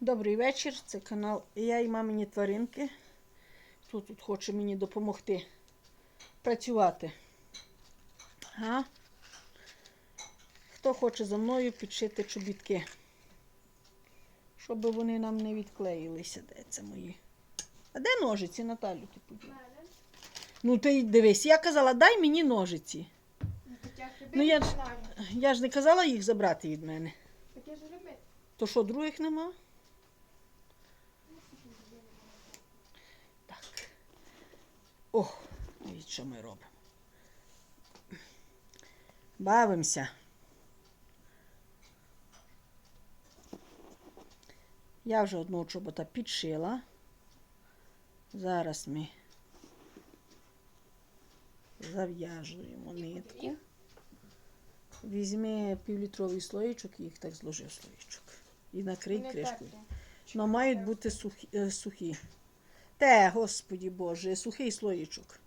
Добрий вечір, це канал Я і мамині тваринки. Хто тут хоче мені допомогти працювати? А? Хто хоче за мною підшити чобітки? Щоб вони нам не відклеїлися. Де це мої? А де ножиці, Наталю, ти поділа? Ну ти дивись, я казала, дай мені ножиці. Ну, я ж- Я ж не казала їх забрати від мене. Таке ж робити. То що, других нема? О, дивіться, що ми робимо. Бавимося. Я вже одного чобота підшила. Зараз ми зав'яжуємо нитку. Візьми півлітровий слоєчок і їх так зложи в слоєчок. І накрий кришкою. Но мають бути сухі. е, сухі. Те, господі Боже, сухий слоєчок.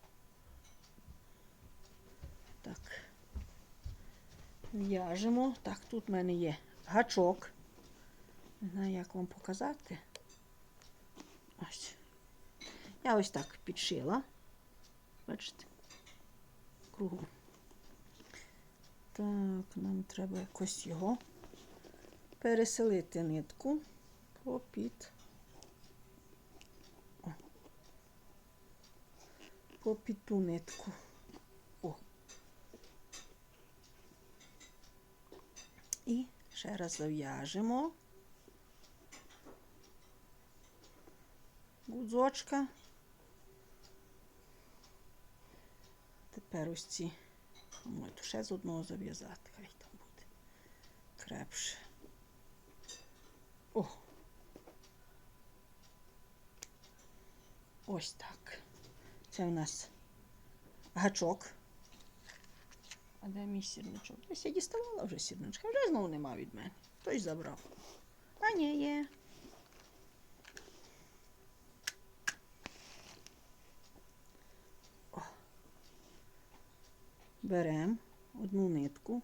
Так. В'яжемо. Так, тут в мене є гачок. Не знаю, як вам показати. Ось. Я ось так підшила. Бачите? Кругом. Так, нам треба якось його переселити нитку попід. Попід ту нитку. О. Ще раз зав'яжемо. Гудзочка. Тепер ось ці. То ще з одного зав'язати, хай там буде крепше. О. Ось так. Це у нас гачок. А де мій сірничок? Десь я діставала вже сірничка. Вже знову нема від мене. Хтось забрав. А ні, є. Беремо одну нитку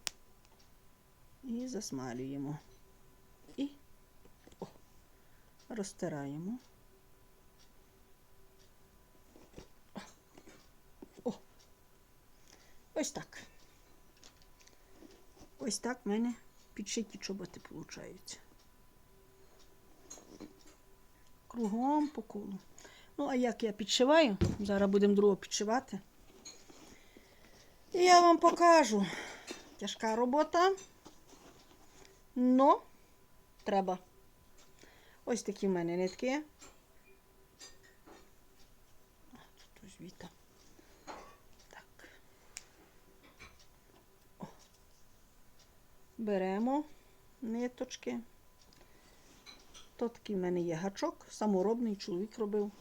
і засмалюємо. І о, розтираємо. О. О. Ось так. Ось так в мене підшиті чоботи виходять. Кругом по колу. Ну, а як я підшиваю, зараз будемо другого підшивати. І я вам покажу. Тяжка робота. Но треба. Ось такі в мене нитки. А, тут ось віта. Так. О. Беремо ниточки. То такий в мене є гачок, саморобний чоловік робив.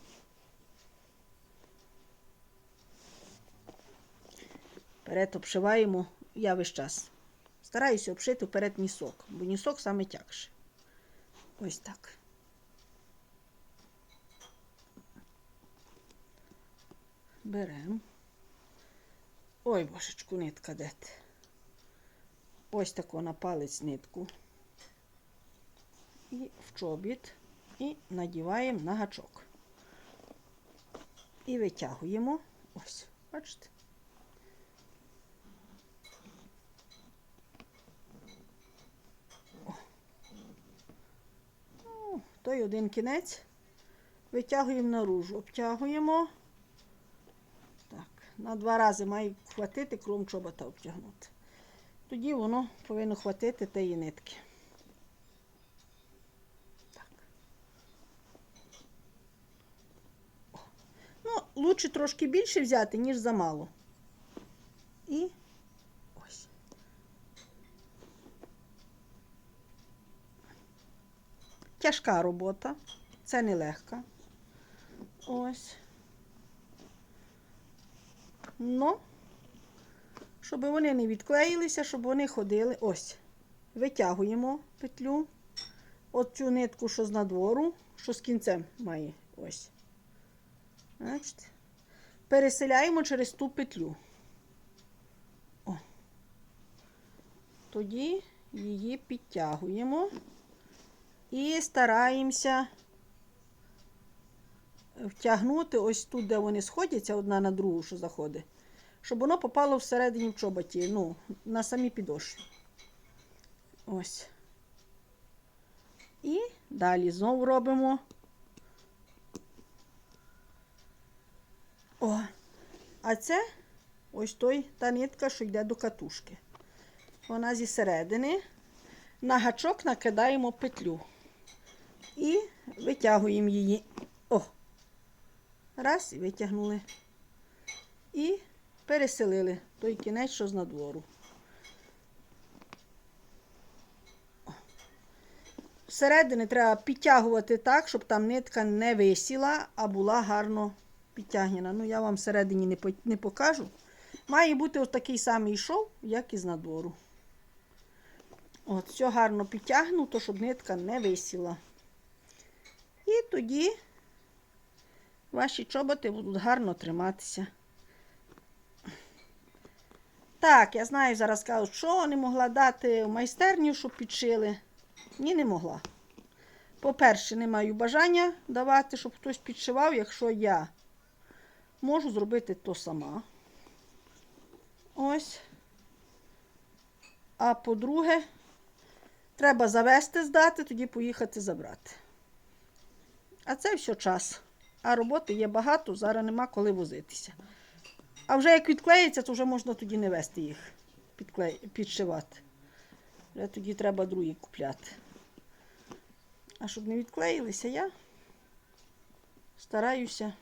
Вперед обшиваємо я весь час. Стараюся обшити вперед нісок, бо нісок саме тягше. Ось так. Беремо. Ой, божечку, нитка дете. Ось таку на палець нитку. І в чобіт. І надіваємо на гачок. І витягуємо. Ось, бачите? Ну, той один кінець витягуємо наружу, обтягуємо. Так, на два рази має хватити кром чобота обтягнути. Тоді воно повинно хватити тієї нитки. Так. Ну, лучше трошки більше взяти, ніж замало. І ось. Тяжка робота, це не легка. Ось. Ну, щоб вони не відклеїлися, щоб вони ходили. Ось. Витягуємо петлю. От цю нитку, що з надвору, що з кінцем має. Ось. Бачите? Переселяємо через ту петлю. О. Тоді її підтягуємо І стараємося втягнути ось тут, де вони сходяться одна на другу, що заходить, щоб воно попало всередині в чоботі, ну, на самі підошві. Ось. І далі знову робимо. О, а це ось той та нитка, що йде до катушки. Вона зі середини. На гачок накидаємо петлю і витягуємо її. О! Раз, і витягнули. І переселили той кінець, що з надвору. Всередини треба підтягувати так, щоб там нитка не висіла, а була гарно підтягнена. Ну, я вам всередині не, покажу. Має бути ось такий самий шов, як і з надвору. От, все гарно підтягнуто, щоб нитка не висіла. І тоді ваші чоботи будуть гарно триматися. Так, я знаю, зараз кажуть, що не могла дати в майстерню, щоб підшили. Ні, не могла. По-перше, не маю бажання давати, щоб хтось підшивав, якщо я можу зробити то сама. Ось. А по-друге, треба завести, здати, тоді поїхати забрати. А це все час. А роботи є багато, зараз нема коли возитися. А вже як відклеїться, то вже можна тоді не вести їх, підклеї, підшивати. Вже тоді треба другі купляти. А щоб не відклеїлися, я стараюся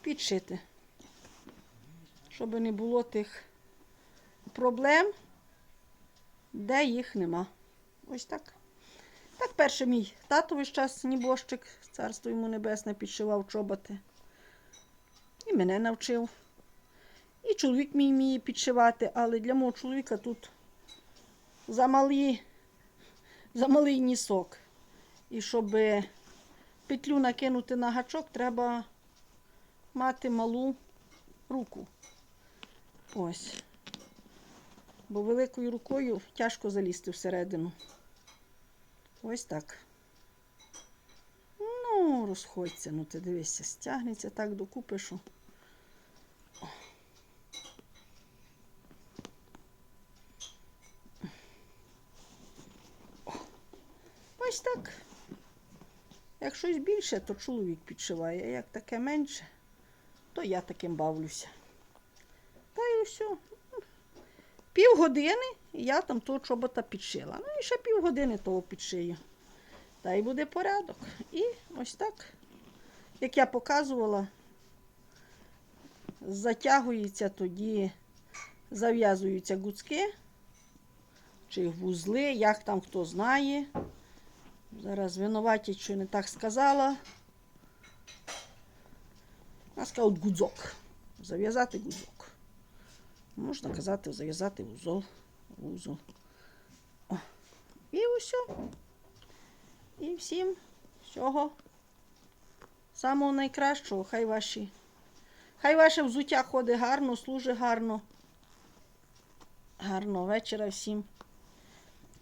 підшити, щоб не було тих проблем, де їх нема. Ось так. Так перше мій тато весь час нібожчик, царство йому небесне, підшивав чоботи. І мене навчив. І чоловік мій вміє підшивати, але для мого чоловіка тут замалі, замалий нісок. І щоб петлю накинути на гачок, треба мати малу руку. Ось. Бо великою рукою тяжко залізти всередину. Ось так. Ну, розходься, ну ти дивися, стягнеться так докупи, що. Ось так. Як щось більше, то чоловік підшиває, а як таке менше, то я таким бавлюся. Та і все. Півгодини і я там того чобота підшила. Ну і ще півгодини того підшию. Та й буде порядок. І ось так, як я показувала, затягується тоді, зав'язуються гуцки чи вузли, як там хто знає. Зараз винуватять, що не так сказала. Вона сказала гудзок. Зав'язати гудзок. Можна казати, зав'язати вузол. Вузол. О. І усе. І всім всього самого найкращого. Хай ваші. Хай ваше взуття ходить гарно, служить гарно. Гарного вечора всім.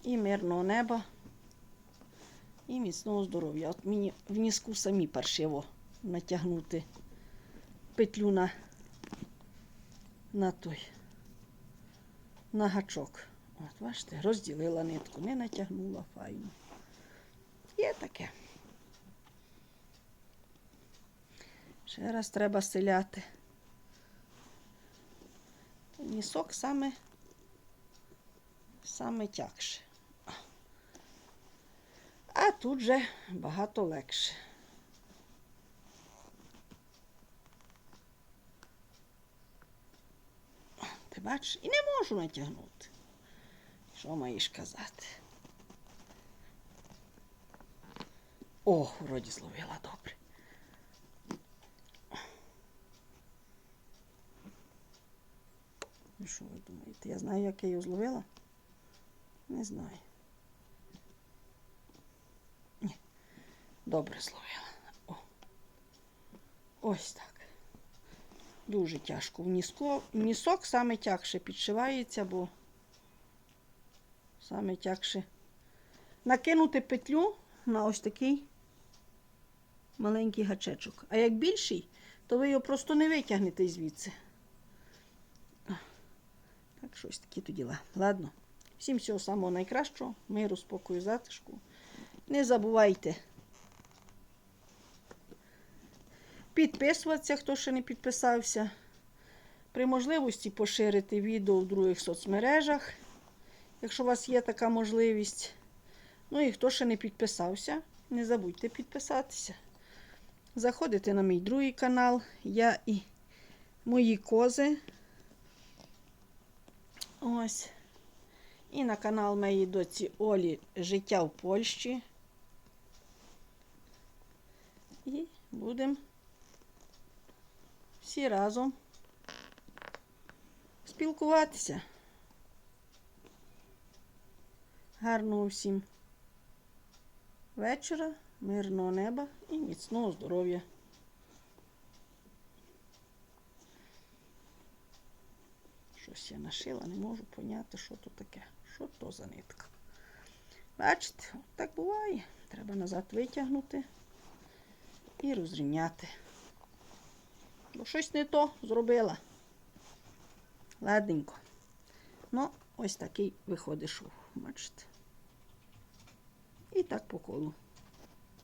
І мирного неба. І міцного здоров'я. От мені в нізку самі паршиво натягнути петлю на, на той, на гачок. От, бачите, розділила нитку, не натягнула файно. Є таке. Ще раз треба селяти. Нісок саме, саме тягше. А тут же багато легше. Ти бачиш, і не можу натягнути. Що маєш казати? О, вроді зловила добре. Ну, що ви думаєте? Я знаю, як я її зловила? Не знаю. Добре зловила. О. Ось так. Дуже тяжко. В, ніско, нісок саме тягше підшивається, бо саме тягше накинути петлю на ось такий маленький гачечок. А як більший, то ви його просто не витягнете звідси. Так, щось такі то діла. Ладно. Всім всього самого найкращого, миру, спокою, затишку. Не забувайте підписуватися, хто ще не підписався. При можливості поширити відео в других соцмережах, якщо у вас є така можливість. Ну і хто ще не підписався, не забудьте підписатися. Заходите на мій другий канал. Я і мої кози. Ось. І на канал моєї доці Олі Життя в Польщі. І будемо всі разом спілкуватися. Гарного всім вечора, мирного неба і міцного здоров'я. Щось я нашила, не можу поняти, що то таке. Що то за нитка. Бачите, так буває. Треба назад витягнути і розрівняти. Бо щось не то зробила. Ладненько. Ну, ось такий виходить шов. Бачите. І так по колу.